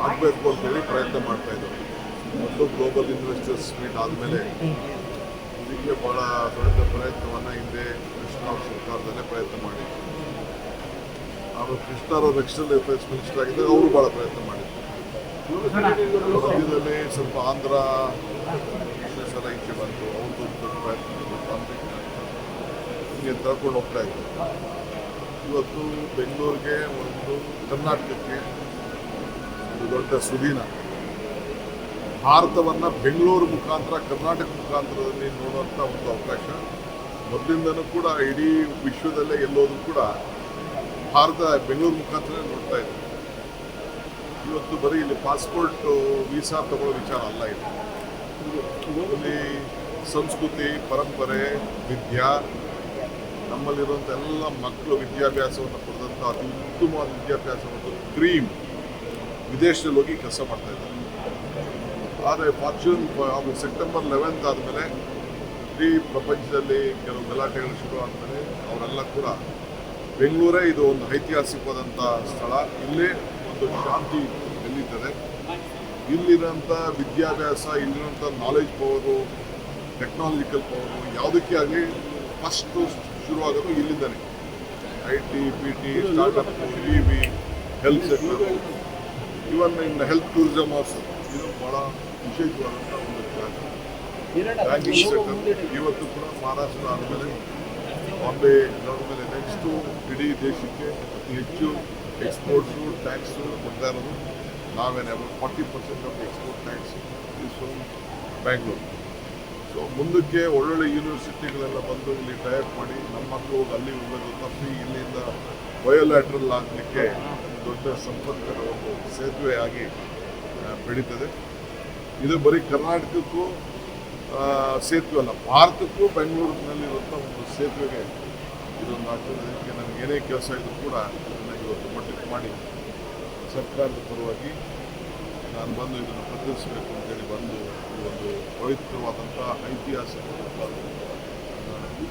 ಆಗಬೇಕು ಅಂತೇಳಿ ಪ್ರಯತ್ನ ಮಾಡ್ತಾ ಇದ್ದಾರೆ ಮತ್ತು ಗ್ಲೋಬಲ್ ಇನ್ವೆಸ್ಟರ್ಸ್ ಮೀಟ್ ಆದಮೇಲೆ ಇದಕ್ಕೆ ಭಾಳ ದೊಡ್ಡ ಪ್ರಯತ್ನವನ್ನು ಹಿಂದೆ ಕೃಷ್ಣ ಸರ್ಕಾರದಲ್ಲೇ ಪ್ರಯತ್ನ ಮಾಡಿದ್ರು ಅವರು ಕೃಷ್ಣ ಅವರು ನೆಕ್ಸ್ಟಲ್ಲಿ ಅಫೇರ್ಸ್ ಮಿನಿಸ್ಟರ್ ಅವರು ಭಾಳ ಪ್ರಯತ್ನ ಮಾಡಿದ್ರು ಮಧ್ಯದಲ್ಲಿ ಸ್ವಲ್ಪ ಆಂಧ್ರ ಎಲ್ಲ ಈಚೆ ಬಂತು ಅವ್ರದ್ದು ದೊಡ್ಡ ಪ್ರಯತ್ನ ಹಿಂಗೆ ತಳ್ಕೊಂಡು ಹೋಗ್ತಾ ಇದ್ರು ಇವತ್ತು ಬೆಂಗಳೂರಿಗೆ ಒಂದು ಕರ್ನಾಟಕಕ್ಕೆ ಒಂದು ದೊಡ್ಡ ಸುದಿನ. ಭಾರತವನ್ನು ಬೆಂಗಳೂರು ಮುಖಾಂತರ, ಕರ್ನಾಟಕ ಮುಖಾಂತರದಲ್ಲಿ ನೋಡುವಂಥ ಒಂದು ಅವಕಾಶ. ಮೊದಲಿಂದನೂ ಕೂಡ ಇಡೀ ವಿಶ್ವದಲ್ಲೇ ಎಲ್ಲೋದ್ರೂ ಕೂಡ ಭಾರತ ಬೆಂಗಳೂರು ಮುಖಾಂತರ ನೋಡ್ತಾ ಇದೆ. ಇವತ್ತು ಬರೀ ಇಲ್ಲಿ ಪಾಸ್ಪೋರ್ಟ್ ವೀಸಾ ತಗೊಳ್ಳೋ ವಿಚಾರ ಅಲ್ಲ ಇದು. ಇಲ್ಲಿ ಸಂಸ್ಕೃತಿ, ಪರಂಪರೆ, ವಿದ್ಯಾ ನಮ್ಮಲ್ಲಿರುವಂಥ ಎಲ್ಲ ಮಕ್ಕಳು ವಿದ್ಯಾಭ್ಯಾಸವನ್ನು ಪಡೆದಂಥ ಅತಿ ಉತ್ತಮವಾದ ವಿದ್ಯಾಭ್ಯಾಸ ಕ್ರೀಮ್ ವಿದೇಶದಲ್ಲಿ ಹೋಗಿ ಕೆಲಸ ಮಾಡ್ತಾ ಇದ್ದಾರೆ. ಆದರೆ ಫಾರ್ಚೂನ್ ಆಮೇಲೆ ಸೆಪ್ಟೆಂಬರ್ ಲೆವೆಂತ್ ಆದಮೇಲೆ ಇಡೀ ಪ್ರಪಂಚದಲ್ಲಿ ಕೆಲವು ಗಲಾಟೆಗಳು ಶುರು ಆದಮೇಲೆ ಅವರೆಲ್ಲ ಕೂಡ ಬೆಂಗಳೂರೇ ಇದು ಒಂದು ಐತಿಹಾಸಿಕವಾದಂಥ ಸ್ಥಳ. ಇಲ್ಲೇ ಒಂದು ಶಾಂತಿ ಎಲ್ಲಿದ್ದಾರೆ ಇಲ್ಲಿರೋಂಥ ವಿದ್ಯಾಭ್ಯಾಸ ಇಲ್ಲಿರೋಂಥ ನಾಲೆಜ್ ಪವರು ಟೆಕ್ನಾಲಜಿಕಲ್ ಪವರು ಯಾವುದಕ್ಕೆ ಆಗಲಿ ಫಸ್ಟು ಶುರುವಾಗೋದು ಇಲ್ಲಿಂದನೇ I T P T startup E V health sector even in health tourism also ಇದು ಬಹಳ ವಿಶೇಷವಾದಂಥ ಒಂದು ಜಾಗ. ಬ್ಯಾಂಕಿಂಗ್ ಸೆಕ್ಟರ್ ಇವತ್ತು ಕೂಡ ಮಹಾರಾಷ್ಟ್ರ ಆದಮೇಲೆ ಬಾಂಬೆ ಮೇಲೆ ನೆಕ್ಸ್ಟು ಇಡೀ ದೇಶಕ್ಕೆ ಅತಿ ಹೆಚ್ಚು ಎಕ್ಸ್ಪೋರ್ಟ್ಸು ಟ್ಯಾಕ್ಸು ಬರ್ತಾ ಇರೋದು ನಾವೇನೆ forty percent of export tax is from Bangalore so ಮುಂದಕ್ಕೆ ಒಳ್ಳೊಳ್ಳೆ ಯೂನಿವರ್ಸಿಟಿಗಳೆಲ್ಲ ಬಂದು ಇಲ್ಲಿ ಟೈಪ್ ಮಾಡಿ ನಮ್ಮ ಮಕ್ಕಳು ಅಲ್ಲಿ ಹೋಗೋದು ತಪ್ಪಿ ಇಲ್ಲಿಂದ ಬಯೋಲ್ಯಾಟ್ರಲ್ ಆಗಲಿಕ್ಕೆ ದೊಡ್ಡ ಸಂಪರ್ಕದ ಒಂದು ಸೇತುವೆ ಆಗಿ ಬೆಳೀತದೆ. ಇದು ಬರೀ ಕರ್ನಾಟಕಕ್ಕೂ ಸೇತುವೆ ಅಲ್ಲ, ಭಾರತಕ್ಕೂ ಬೆಂಗಳೂರಿನಲ್ಲಿರುವಂಥ ಒಂದು ಸೇತುವೆಗೆ ಇದೊಂದು ಆಗ್ತದೆ. ಅದಕ್ಕೆ ನನಗೆ ಏನೇ ಕೆಲಸ ಇದ್ರೂ ಕೂಡ ಇದನ್ನು ಇವತ್ತು ಮಟ್ಟಕ್ಕೆ ಮಾಡಿ ಸರ್ಕಾರದ ಪರವಾಗಿ ನಾನು ಬಂದು ಇದನ್ನು ಪ್ರತಿನಿಧಿಸಬೇಕು ಅಂತೇಳಿ ಬಂದು ಈ ಒಂದು ಪವಿತ್ರವಾದಂಥ ಐತಿಹಾಸಿಕ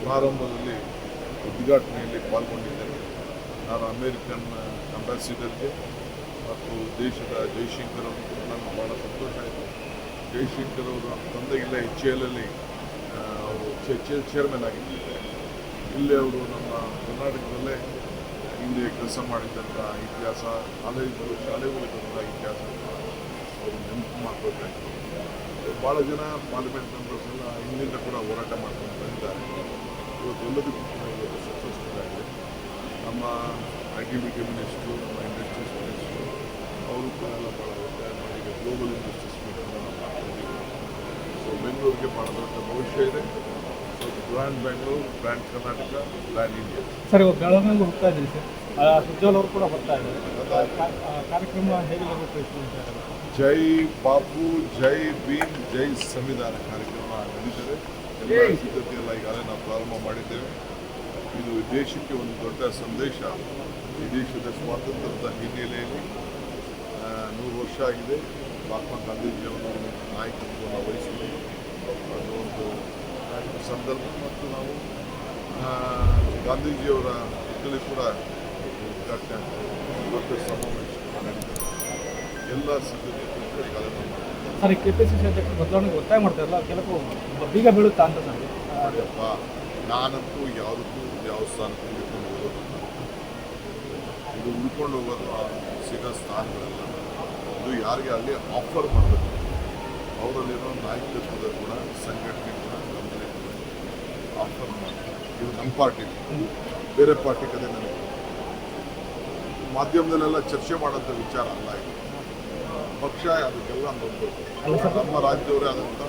ಪ್ರಾರಂಭದಲ್ಲಿ ಉದ್ಘಾಟನೆಯಲ್ಲಿ ಪಾಲ್ಗೊಂಡಿದ್ದೇನೆ. ನಾನು ಅಮೇರಿಕನ್ ಅಂಬಾಸಿಡರ್ಗೆ ಮತ್ತು ದೇಶದ ಜೈಶಂಕರ್ ಅವರು ನನಗೆ ಭಾಳ ಸಂತೋಷ ಆಯಿತು. ಜೈಶಂಕರ್ ಅವರು ತಂದೆಗಿಲ್ಲ ಎಚ್ ಎಲ್ ಅಲ್ಲಿ ಎಲ್ ಚೇರ್ಮನ್ ಆಗಿದ್ದಾರೆ. ಇಲ್ಲಿ ಅವರು ನಮ್ಮ ಕರ್ನಾಟಕದಲ್ಲೇ ಹಿಂದೆ ಕೆಲಸ ಮಾಡಿದ್ದಂಥ ಇತಿಹಾಸ, ಕಾಲೇಜುಗಳು ಶಾಲೆಗಳಿದ್ದಂಥ ಇತಿಹಾಸ ಅವರು ನೆನಪು ಮಾಡ್ಕೋಬೇಕು ಭಾಳ ಜನ ಪಾರ್ಲಿಮೆಂಟ್ ಮೆಂಬರ್ಸ್ ಎಲ್ಲ ಹಿಂದಿಂದ ಕೂಡ ಹೋರಾಟ ಮಾಡ್ಕೊಂಡು ಬಂದಿದ್ದಾರೆ. ಇವತ್ತು ಎಲ್ಲದಕ್ಕೂ ಸಕ್ಸಸ್ಫುಲ್ ಆಗಿದೆ. ನಮ್ಮ I T B T minister ನಮ್ಮ ಇಂಡಸ್ಟ್ರೀಸ್ ಮಿನಿಸ್ಟ್ರು ಅವರು ಕೂಡ ಎಲ್ಲ ಭಾಳ ಈಗ ಗ್ಲೋಬಲ್ ಇಂಡಸ್ಟ್ರೀಸ್ ಮೀಟರ್ ನಾವು ಮಾಡ್ತಿದ್ದೀವಿ ಸೊ ಬೆಂಗಳೂರಿಗೆ ಭಾಳ ದೊಡ್ಡ ಭವಿಷ್ಯ ಇದೆ. So grand Bengaluru grand Karnataka grand India sir ಇವಾಗ ಬೆಳಗಾವಿಗೆ ಹೋಗ್ತಾ ಇದ್ದೀವಿ ಸರ್. ಆ, ಸುಜ್ಜಲ್ ಅವರು ಕೂಡ ಬರ್ತಾ ಇದ್ದಾರೆ. ಆ, ಕಾ- ಆ, ಕಾರ್ಯಕ್ರಮ ಹೇಗೆ ನಿರ್ವಹಿಸ್ತೀವಿ ಅಂತ ಜೈ ಬಾಪು ಜೈ ಭೀಮ್ ಜೈ ಸಂವಿಧಾನ ಕಾರ್ಯಕ್ರಮ ನಡೀತದೆ. ಎಲ್ಲ ಸಿದ್ಧತೆ ಎಲ್ಲ ಈಗಾಗಲೇ ನಾವು ಪ್ರಾರಂಭ ಮಾಡಿದ್ದೇವೆ. ಇದು ದೇಶಕ್ಕೆ ಒಂದು ದೊಡ್ಡ ಸಂದೇಶ. ಈ ದೇಶದ ಸ್ವಾತಂತ್ರ್ಯದ ಹಿನ್ನೆಲೆಯಲ್ಲಿ ನೂರು ವರ್ಷ ಆಗಿದೆ. ಮಹಾತ್ಮ ಗಾಂಧೀಜಿಯವರು ನಾಯಕತ್ವವನ್ನು ವಹಿಸಿದೆ ಅದು ಒಂದು ಸಂದರ್ಭ. ಮತ್ತು ನಾವು ಗಾಂಧೀಜಿಯವರ ಇದರಲ್ಲಿ ಕೂಡ ದೊಡ್ಡ ಸಮಾವೇಶ ಎಲ್ಲ ಸಿದ್ಧತೆ. Sir K P C C ಅಧ್ಯಕ್ಷರು ಬದಲಾವಣೆಗೆ ಒತ್ತಾಯ ಮಾಡ್ತಾರಲ್ಲ ಕೆಲವು ಬೀಗ ಬೀಳುತ್ತಾ ಅಂತ ನಾನು ಆ, ನೋಡಿಯಪ್ಪ ನಾನಂತೂ ಯಾವುದಕ್ಕೂ ಯಾವ ಸ್ಥಾನಕ್ಕೂ ಉಳ್ಕೊಂಡು ಹೋಗೋದು ಇದು ಉಳ್ಕೊಂಡು ಹೋಗೋದು ಆ ಸಿಗೋ ಸ್ಥಾನಗಳಲ್ಲ. ಇದು ಯಾರಿಗೆ ಅಲ್ಲಿ ಆಫರ್ ಮಾಡಬೇಕು? ಅವರಲ್ಲಿರೋ ನಾಯಕತ್ವದ ಗುಣ ಸಂಘಟನೆ ಗುಣ ನಮ್ಮಲ್ಲಿ ಆಫರ್ ಮಾಡಿ ಇದು ನಮ್ಮ ಪಾರ್ಟಿ ಬೇರೆ ಪಾರ್ಟಿ ಕತೆ ನನಗೆ ಮಾಧ್ಯಮದಲ್ಲೆಲ್ಲ ಚರ್ಚೆ ಮಾಡೋಂಥ ವಿಚಾರ ಅಲ್ಲ ಇದು. ಪಕ್ಷ ಅದಕ್ಕೆಲ್ಲ ನೋಡ್ಬೇಕು ನಮ್ಮ ರಾಜ್ಯದವರೇ ಆದಂಥ